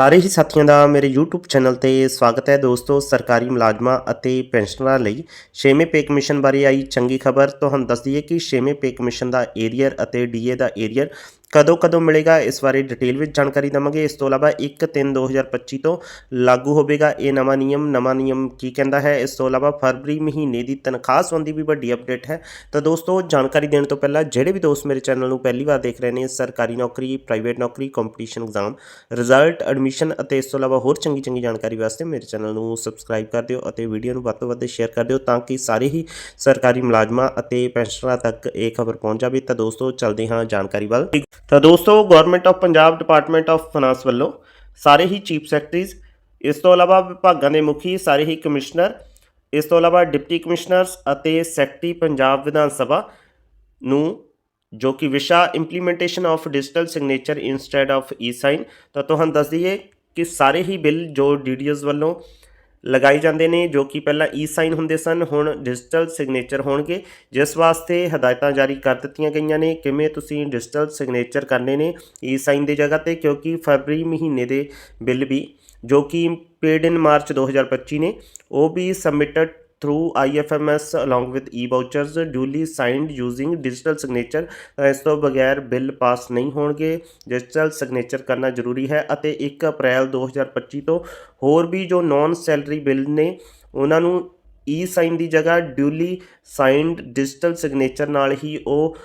ਸਾਰੇ ਹੀ ਸਾਥੀਆਂ ਦਾ ਮੇਰੇ YouTube ਚੈਨਲ ਤੇ ਸਵਾਗਤ ਹੈ ਦੋਸਤੋ, ਸਰਕਾਰੀ ਮੁਲਾਜ਼ਮਾਂ ਅਤੇ ਪੈਨਸ਼ਨਰਾਂ ਲਈ 6ਵੇਂ ਪੇ ਕਮਿਸ਼ਨ ਬਾਰੇ ਆਈ ਚੰਗੀ ਖਬਰ। ਤੁਹਾਨੂੰ ਦੱਸ ਦਈਏ ਕਿ 6ਵੇਂ ਪੇ ਕਮਿਸ਼ਨ ਦਾ ਏਰੀਅਰ ਅਤੇ ਡੀਏ ਦਾ ਏਰੀਅਰ ਕਦੋਂ ਕਦੋਂ ਮਿਲੇਗਾ, ਇਸ ਬਾਰੇ ਡਿਟੇਲ ਵਿੱਚ ਜਾਣਕਾਰੀ ਦਵਾਂਗੇ। ਇਸ ਤੋਂ ਇਲਾਵਾ 1/3/2025 ਤੋਂ ਲਾਗੂ ਹੋਵੇਗਾ ਇਹ ਨਵਾਂ ਨਿਯਮ। ਨਵਾਂ ਨਿਯਮ ਕੀ ਕਹਿੰਦਾ ਹੈ? ਇਸ ਤੋਂ ਇਲਾਵਾ ਫਰਵਰੀ ਮਹੀਨੇ ਦੀ ਤਨਖਾਹ ਸੰਬੰਧੀ ਵੀ ਵੱਡੀ ਅਪਡੇਟ ਹੈ। ਤਾਂ ਦੋਸਤੋ, ਜਾਣਕਾਰੀ ਦੇਣ ਤੋਂ ਪਹਿਲਾਂ ਜਿਹੜੇ ਵੀ ਦੋਸਤ ਮੇਰੇ ਚੈਨਲ ਨੂੰ ਪਹਿਲੀ ਵਾਰ ਦੇਖ ਰਹੇ ਨੇ, ਸਰਕਾਰੀ ਨੌਕਰੀ ਪ੍ਰਾਈਵੇਟ ਨੌਕਰੀ ਕੰਪੀਟੀਸ਼ਨ ਐਗਜ਼ਾਮ ਰਿਜ਼ਲਟ ਐਡਮਿਸ਼ਨ ਅਤੇ ਇਸ ਤੋਂ ਇਲਾਵਾ ਹੋਰ ਚੰਗੀ ਚੰਗੀ ਜਾਣਕਾਰੀ ਵਾਸਤੇ ਮੇਰੇ ਚੈਨਲ ਨੂੰ ਸਬਸਕ੍ਰਾਈਬ ਕਰ ਦਿਓ ਅਤੇ ਵੀਡੀਓ ਨੂੰ ਵੱਧ ਤੋਂ ਵੱਧ ਸ਼ੇਅਰ ਕਰ ਦਿਓ ਤਾਂ ਕਿ ਸਾਰੇ ਹੀ ਸਰਕਾਰੀ ਮੁਲਾਜ਼ਮਾਂ ਅਤੇ ਪੈਨਸ਼ਨਰਾਂ ਤੱਕ ਇਹ ਖਬਰ ਪਹੁੰਚ ਜਾਵੇ। ਤਾਂ ਦੋਸਤੋ, ਚੱਲਦੇ ਹਾਂ ਜਾਣਕਾਰੀ ਵੱਲ। ਤਾਂ ਦੋਸਤੋ government of Punjab department of finance ਵੱਲੋਂ ਸਾਰੇ ਹੀ ਚੀਫ ਸੈਕਟਰੀਜ਼, ਇਸ ਤੋਂ ਇਲਾਵਾ ਵਿਭਾਗਾਂ ਦੇ ਮੁਖੀ, ਸਾਰੇ ਹੀ ਕਮਿਸ਼ਨਰ, ਇਸ ਤੋਂ ਇਲਾਵਾ ਡਿਪਟੀ ਕਮਿਸ਼ਨਰਸ ਅਤੇ ਸੈਕਟਰੀ ਪੰਜਾਬ ਵਿਧਾਨ ਸਭਾ ਨੂੰ, ਜੋ ਕਿ ਵਿਸ਼ਾ implementation of digital signature instead of e sign ਤਾਂ ਤੁਹਾਨੂੰ ਦੱਸ ਦਈਏ ਕਿ ਸਾਰੇ ਹੀ ਬਿੱਲ ਜੋ ਡੀਡੀਐਸ ਵੱਲੋਂ ਲਗਾਏ ਜਾਂਦੇ ਨੇ, ਜੋ ਕਿ ਪਹਿਲਾਂ ਈ-ਸਾਈਨ ਹੁੰਦੇ ਸਨ, ਹੁਣ ਡਿਜੀਟਲ ਸਿਗਨੇਚਰ ਹੋਣਗੇ। ਜਿਸ ਵਾਸਤੇ ਹਦਾਇਤਾਂ ਜਾਰੀ ਕਰ ਦਿੱਤੀਆਂ ਗਈਆਂ ਨੇ, ਕਿਵੇਂ ਤੁਸੀਂ ਡਿਜੀਟਲ ਸਿਗਨੇਚਰ ਕਰਨੇ ਨੇ ਈ-ਸਾਈਨ ਦੀ ਜਗ੍ਹਾ ਤੇ, ਕਿਉਂਕਿ ਫਰਵਰੀ ਮਹੀਨੇ ਦੇ ਬਿੱਲ ਵੀ, ਜੋ ਕਿ ਪੇਡ ਇਨ ਮਾਰਚ 2025 ਨੇ, ਉਹ ਵੀ submitted through IFMS along with e-vouchers duly signed using digital signature. ਤਾਂ ਇਸ ਤੋਂ ਬਗੈਰ ਬਿੱਲ ਪਾਸ ਨਹੀਂ ਹੋਣਗੇ। ਡਿਜੀਟਲ ਸਿਗਨੇਚਰ ਕਰਨਾ ਜ਼ਰੂਰੀ ਹੈ ਅਤੇ 1 ਅਪ੍ਰੈਲ 2025 ਤੋਂ ਹੋਰ ਵੀ ਜੋ ਨਾਨ ਸੈਲਰੀ ਬਿੱਲ ਨੇ, ਉਹਨਾਂ ਨੂੰ ਈ ਸਾਈਨ ਦੀ ਜਗ੍ਹਾ ਡਿਊਲੀ ਸਾਈਨਡ ਡਿਜੀਟਲ ਸਿਗਨੇਚਰ ਨਾਲ ਹੀ ਉਹ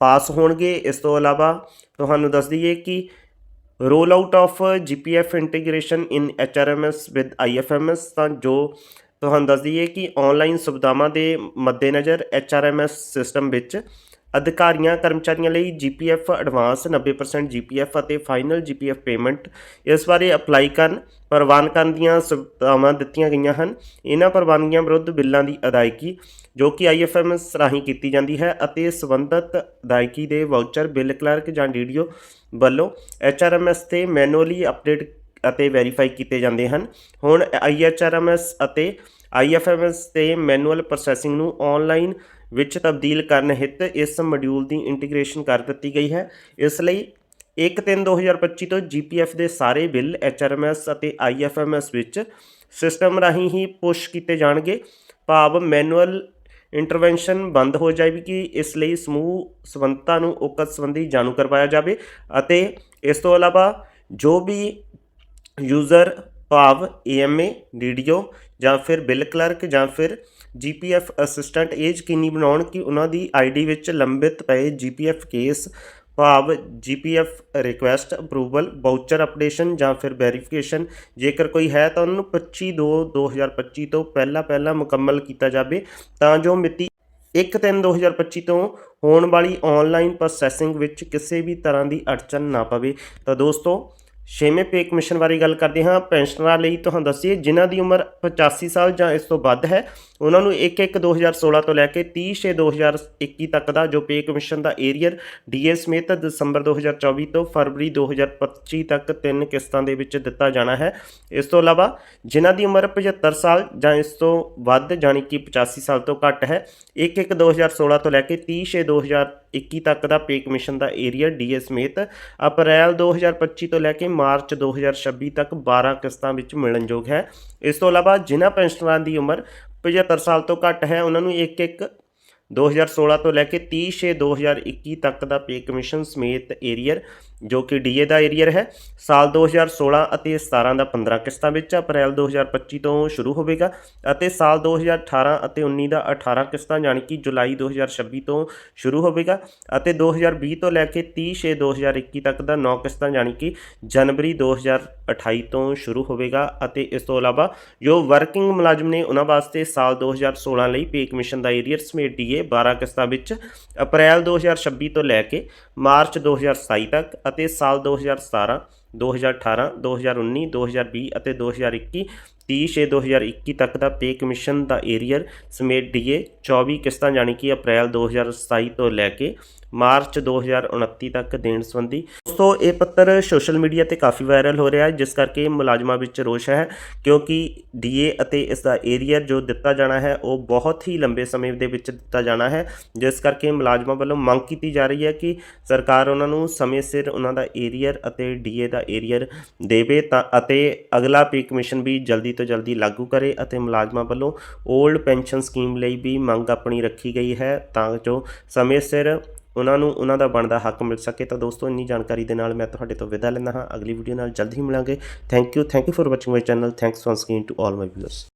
ਪਾਸ ਹੋਣਗੇ। ਇਸ ਤੋਂ ਇਲਾਵਾ ਤੁਹਾਨੂੰ ਦੱਸ ਦਈਏ ਕਿ roll out of GPF integration in HRMS with IFMS ਤਾਂ ਜੋ ਤੁਹਾਨੂੰ ਦੱਸ ਦਈਏ ਕਿ ਆਨਲਾਈਨ ਸੁਵਿਧਾਵਾਂ ਦੇ ਮੱਦੇਨਜ਼ਰ ਐਚਆਰਐਮਐਸ ਸਿਸਟਮ ਵਿੱਚ ਅਧਿਕਾਰੀਆਂ, ਕਰਮਚਾਰੀਆਂ ਲਈ ਜੀਪੀਐਫ ਐਡਵਾਂਸ 90% ਜੀਪੀਐਫ ਅਤੇ ਫਾਈਨਲ ਜੀਪੀਐਫ ਪੇਮੈਂਟ ਇਸ ਬਾਰੇ ਅਪਲਾਈ ਕਰਨ, ਪ੍ਰਵਾਨ ਕਰਨ ਦੀਆਂ ਸੁਵਿਧਾਵਾਂ ਦਿੱਤੀਆਂ ਗਈਆਂ ਹਨ। ਇਹਨਾਂ ਪ੍ਰਵਾਨਗੀਆਂ ਵਿਰੁੱਧ ਬਿੱਲਾਂ ਦੀ ਅਦਾਇਗੀ, ਜੋ ਕਿ ਆਈਐਫਐਮਐਸ ਰਾਹੀਂ ਕੀਤੀ ਜਾਂਦੀ ਹੈ ਅਤੇ ਸੰਬੰਧਿਤ ਅਦਾਇਗੀ ਦੇ ਵਾਊਚਰ ਬਿੱਲ ਕਲਰਕ ਜਾਂ ਡੀਡੀਓ ਵੱਲੋਂ ਐਚਆਰਐਮਐਸ ਤੇ ਮੈਨੂਅਲੀ ਅਪਡੇਟ ਅਤੇ ਵੈਰੀਫਾਈ ਕੀਤੇ ਜਾਂਦੇ ਹਨ। ਹੁਣ ਆਈਐਚਆਰਐਮਐਸ ਅਤੇ ਆਈਐਫਐਮਐਸ ਤੇ ਮੈਨੂਅਲ ਪ੍ਰੋਸੈਸਿੰਗ ਨੂੰ ਆਨਲਾਈਨ ਵਿੱਚ ਤਬਦੀਲ ਕਰਨ ਹਿੱਤ ਇਸ ਮੋਡਿਊਲ ਦੀ ਇੰਟੀਗ੍ਰੇਸ਼ਨ ਕਰ ਦਿੱਤੀ ਗਈ ਹੈ। ਇਸ ਲਈ 1/3/2025 ਤੋਂ ਜੀਪੀਐਫ ਦੇ ਸਾਰੇ ਬਿੱਲ ਐਚਆਰਐਮਐਸ ਅਤੇ ਆਈਐਫਐਮਐਸ ਵਿੱਚ ਸਿਸਟਮ ਰਾਹੀਂ ਹੀ ਪੁਸ਼ ਕੀਤੇ ਜਾਣਗੇ। ਭਾਵ ਮੈਨੂਅਲ ਇੰਟਰਵੈਂਸ਼ਨ ਬੰਦ ਹੋ ਜਾਵੇਗੀ ਇਸ ਲਈ ਸਮੂਹ ਸੰਬੰਧਤਾ ਨੂੰ ਉਕਤ ਸੰਬੰਧੀ ਜਾਣੂ ਕਰਵਾਇਆ ਜਾਵੇ ਅਤੇ ਇਸ ਤੋਂ ਇਲਾਵਾ ਜੋ ਵੀ ਯੂਜ਼ਰ, ਭਾਵ ਏਐਮਏ ਡੀਡੀਓ ਜਾਂ ਫਿਰ ਬਿੱਲ ਕਲਰਕ ਜਾਂ ਫਿਰ ਜੀਪੀਐਫ ਅਸਿਸਟੈਂਟ, ਇਹ ਯਕੀਨੀ ਬਣਾਉਣ ਕਿ ਉਹਨਾਂ ਦੀ ਆਈਡੀ ਵਿੱਚ ਲੰਬਿਤ ਪਏ ਜੀਪੀਐਫ ਕੇਸ, ਭਾਵ GPF request, approval, voucher updation ਜਾਂ ਫਿਰ ਵੈਰੀਫਿਕੇਸ਼ਨ, ਜੇਕਰ ਕੋਈ ਹੈ ਤਾਂ ਉਹਨਾਂ ਨੂੰ 25 2 2025 ਤੋਂ ਪਹਿਲਾਂ ਪਹਿਲਾਂ ਮੁਕੰਮਲ ਕੀਤਾ ਜਾਵੇ, ਤਾਂ ਜੋ ਮਿਤੀ 1/3/2025 ਤੋਂ ਹੋਣ ਵਾਲੀ ਆਨਲਾਈਨ ਪ੍ਰੋਸੈਸਿੰਗ ਵਿੱਚ ਕਿਸੇ ਵੀ ਤਰ੍ਹਾਂ ਦੀ ਅੜਚਨ ਨਾ ਪਵੇ। ਤਾਂ ਦੋਸਤੋ ਛੇਵੇਂ ਪੇ ਕਮਿਸ਼ਨ ਬਾਰੇ ਗੱਲ ਕਰਦੇ ਹਾਂ। ਪੈਨਸ਼ਨਰਾਂ ਲਈ ਤੁਹਾਨੂੰ ਦੱਸੀਏ, ਜਿਨ੍ਹਾਂ ਦੀ ਉਮਰ 85 ਸਾਲ ਜਾਂ ਇਸ ਤੋਂ ਵੱਧ ਹੈ, ਉਹਨਾਂ ਨੂੰ 1/1/2016 ਤੋਂ ਲੈ ਕੇ 30/6/2021 ਤੱਕ ਦਾ ਜੋ ਪੇ ਕਮਿਸ਼ਨ ਦਾ ਏਰੀਅਰ ਡੀਏ ਸਮੇਤ ਦਸੰਬਰ 2024 ਤੋਂ ਫਰਵਰੀ 2025 ਤੱਕ ਤਿੰਨ ਕਿਸ਼ਤਾਂ ਦੇ ਵਿੱਚ ਦਿੱਤਾ ਜਾਣਾ ਹੈ। ਇਸ ਤੋਂ ਇਲਾਵਾ ਜਿਨ੍ਹਾਂ ਦੀ ਉਮਰ 75 ਸਾਲ ਜਾਂ ਇਸ ਤੋਂ ਵੱਧ, ਜਾਣੀ ਕਿ 85 ਸਾਲ ਤੋਂ ਘੱਟ ਹੈ 1/1/2016 ਤੋਂ ਲੈ ਕੇ 30/2021 ਤੱਕ ਦਾ ਪੇ ਕਮਿਸ਼ਨ ਦਾ ਏਰੀਅਰ ਡੀਏ ਸਮੇਤ ਅਪ੍ਰੈਲ 2025 ਤੋਂ ਲੈ ਕੇ ਮਾਰਚ 2026 ਤੱਕ 12 ਕਿਸ਼ਤਾਂ ਵਿੱਚ ਮਿਲਣਯੋਗ ਹੈ। ਇਸ ਤੋਂ ਇਲਾਵਾ ਜਿਨ੍ਹਾਂ ਪੈਨਸ਼ਨਰਾਂ ਦੀ ਉਮਰ 75 ਸਾਲ ਤੋਂ ਘੱਟ ਹੈ, ਉਹਨਾਂ ਨੂੰ 1/1 2016 ਤੋਂ ਲੈ ਕੇ 30/6/2021 ਤੱਕ ਦਾ ਪੇ ਕਮਿਸ਼ਨ ਸਮੇਤ ਏਰੀਅਰ ਜੋ ਕਿ ਡੀਏ ਦਾ ਏਰੀਅਰ ਹੈ ਸਾਲ 2016 ਅਤੇ 17 ਦਾ 15 ਕਿਸ਼ਤਾਂ ਵਿੱਚ ਅਪ੍ਰੈਲ 2025 ਤੋਂ ਸ਼ੁਰੂ ਹੋਵੇਗਾ ਅਤੇ ਸਾਲ 2018 ਅਤੇ 19 ਦਾ 18 ਕਿਸ਼ਤਾਂ ਜਾਣੀ ਕਿ ਜੁਲਾਈ 2026 ਤੋਂ ਸ਼ੁਰੂ ਹੋਵੇਗਾ ਅਤੇ 2020 ਤੋਂ ਲੈ ਕੇ 30/6/2021 ਤੱਕ ਦਾ 9 ਕਿਸ਼ਤਾਂ ਜਾਣੀ ਕਿ ਜਨਵਰੀ 2028 ਤੋਂ ਸ਼ੁਰੂ ਹੋਵੇਗਾ ਅਤੇ ਇਸ ਤੋਂ ਇਲਾਵਾ ਜੋ ਵਰਕਿੰਗ ਮੁਲਾਜ਼ਮ ਨੇ ਉਹਨਾਂ ਵਾਸਤੇ ਸਾਲ 2016 ਲਈ ਪੇ ਕਮਿਸ਼ਨ ਦਾ ਏਰੀਅਰ ਸਮੇਤ ਡੀਏ 12 ਕਿਸ਼ਤਾਂ ਵਿੱਚ ਅਪ੍ਰੈਲ 2026 ਤੋਂ ਲੈ ਕੇ ਮਾਰਚ 2027 ਤੱਕ ਅਤੇ ਸਾਲ 2017 2018 2019 2020 ਅਤੇ 2021 30/6/2021 ਤੱਕ ਦਾ ਪੇ ਕਮਿਸ਼ਨ ਦਾ ਏਰੀਅਰ ਸਮੇਤ ਡੀਏ 24 ਕਿਸ਼ਤਾਂ ਜਾਣੀ ਕਿ ਅਪ੍ਰੈਲ 2027 ਤੋਂ ਲੈ ਕੇ ਮਾਰਚ 2029 ਤੱਕ ਦੇਣ ਸੰਬੰਧੀ। ਦੋਸਤੋ, ਇਹ ਪੱਤਰ ਸੋਸ਼ਲ ਮੀਡੀਆ ਤੇ ਕਾਫੀ ਵਾਇਰਲ ਹੋ ਰਿਹਾ ਹੈ, ਜਿਸ ਕਰਕੇ ਮੁਲਾਜ਼ਮਾਂ ਵਿੱਚ ਰੋਸ਼ ਹੈ, ਕਿਉਂਕਿ ਡੀਏ ਅਤੇ ਇਸ ਦਾ ਏਰੀਅਰ ਜੋ ਦਿੱਤਾ ਜਾਣਾ ਹੈ, ਉਹ ਬਹੁਤ ਹੀ ਲੰਬੇ ਸਮੇਂ ਦੇ ਵਿੱਚ ਦਿੱਤਾ ਜਾਣਾ ਹੈ, ਜਿਸ ਕਰਕੇ ਮੁਲਾਜ਼ਮਾਂ ਵੱਲੋਂ ਮੰਗ ਕੀਤੀ ਜਾ ਰਹੀ ਹੈ ਕਿ ਸਰਕਾਰ ਉਹਨਾਂ ਨੂੰ ਸਮੇਂ ਸਿਰ ਉਹਨਾਂ ਦਾ ਏਰੀਅਰ ਅਤੇ ਡੀਏ ਦਾ ਏਰੀਅਰ ਦੇਵੇ ਤਾਂ ਅਤੇ ਅਗਲਾ ਪੇ ਕਮਿਸ਼ਨ ਵੀ ਜਲਦੀ ਤੋਂ ਜਲਦੀ ਲਾਗੂ ਕਰੇ ਅਤੇ ਮੁਲਾਜ਼ਮਾਂ ਵੱਲੋਂ 올ਡ ਪੈਨਸ਼ਨ ਸਕੀਮ ਲਈ ਵੀ ਮੰਗ ਆਪਣੀ ਰੱਖੀ ਗਈ ਹੈ ਤਾਂ ਜੋ ਸਮੇਂ ਸਿਰ ਉਹਨਾਂ ਨੂੰ ਉਹਨਾਂ ਦਾ ਬਣਦਾ ਹੱਕ ਮਿਲ ਸਕੇ। ਤਾਂ ਦੋਸਤੋ, ਇੰਨੀ ਜਾਣਕਾਰੀ ਦੇ ਨਾਲ ਮੈਂ ਤੁਹਾਡੇ ਤੋਂ ਵਿਦਾ ਲੈਂਦਾ ਹਾਂ। ਅਗਲੀ ਵੀਡੀਓ ਨਾਲ ਜਲਦੀ ਹੀ ਮਿਲਾਂਗੇ। Thank you thank you for watching my channel thanks once again to all my viewers